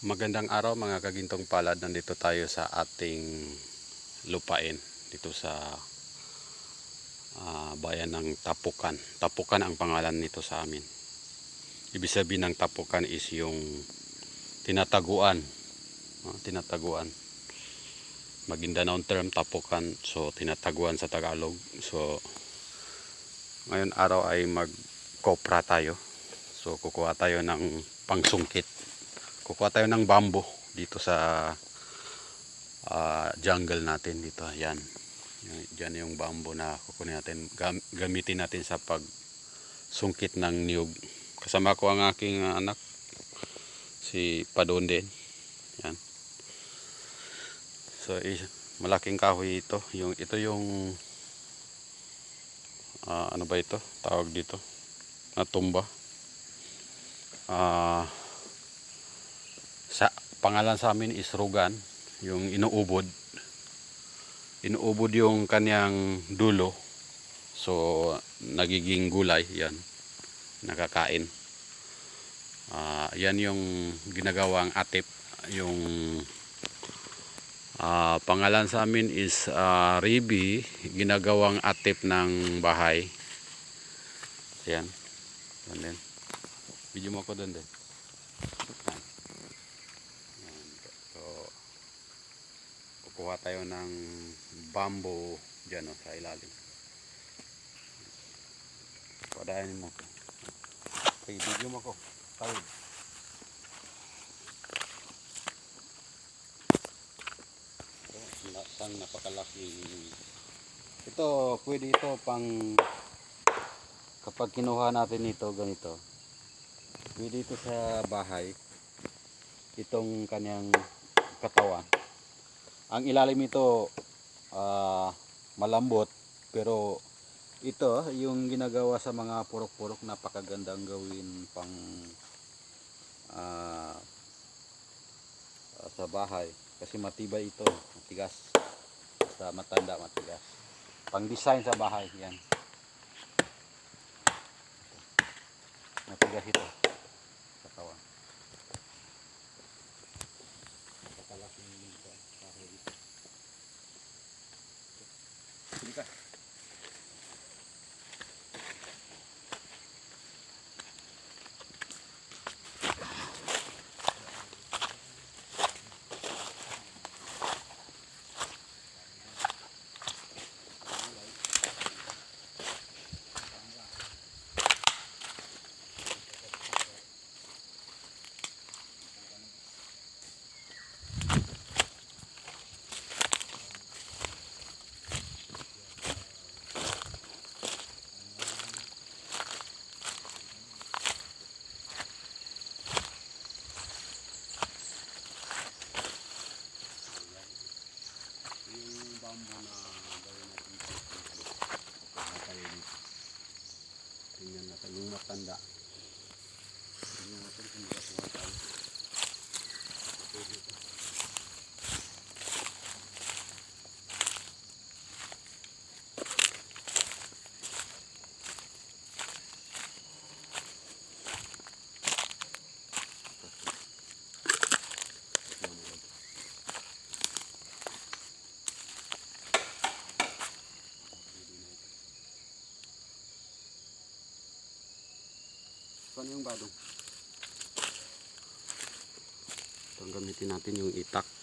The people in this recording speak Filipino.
Magandang araw mga kagintong palad. Nandito tayo sa ating lupain dito sa ah, bayan ng Tapukan. Tapukan ang pangalan nito sa amin. Ibig sabihin ng Tapukan is yung tinataguan. Ah, tinataguan. Maguindanao term Tapukan. So tinataguan sa Tagalog. So ngayon araw ay mag-kopra tayo. So kukuha tayo ng pangsungkit kukuha tayo ng bamboo dito sa ah, jungle natin dito. Yan Yan- dyan yung bamboo na kukunin natin Gam- gamitin natin sa pag sungkit ng niyog. Kasama ko ang aking anak si Padon din. Yan so malaking kahoy ito. Yung ito yung ah, ano ba ito? Tawag dito? Na tumba ah sa pangalan sa amin is Rugan, yung inuubod. Inuubod yung kanyang dulo. So nagiging gulay yan. Nakakain. Ah, yan yung ginagawang atip, yung ah, pangalan sa amin is ah, ribi, ginagawang atip ng bahay. Yan. Yan din. Video mo ako doon din. Yan. Yan. So, kukuha tayo ng bamboo dyan o, sa ilalim. Padayanin mo ko. Okay, video mo ko. Tawid. Isang napakalaki. Ito, pwede ito pang kapag kinuha natin ito ganito. Pwede ito sa bahay itong kanyang katawan. Ang ilalim ito ah, malambot pero ito yung ginagawa sa mga purok-purok napakagandang gawin pang ah, sa bahay kasi matibay ito, matigas. Basta matanda, matigas. Pang design sa bahay, yan. Matigas ito. Dito ka. Yung matanda. Tingnan natin kung. Saan yung badong? Ito gamitin natin yung itak.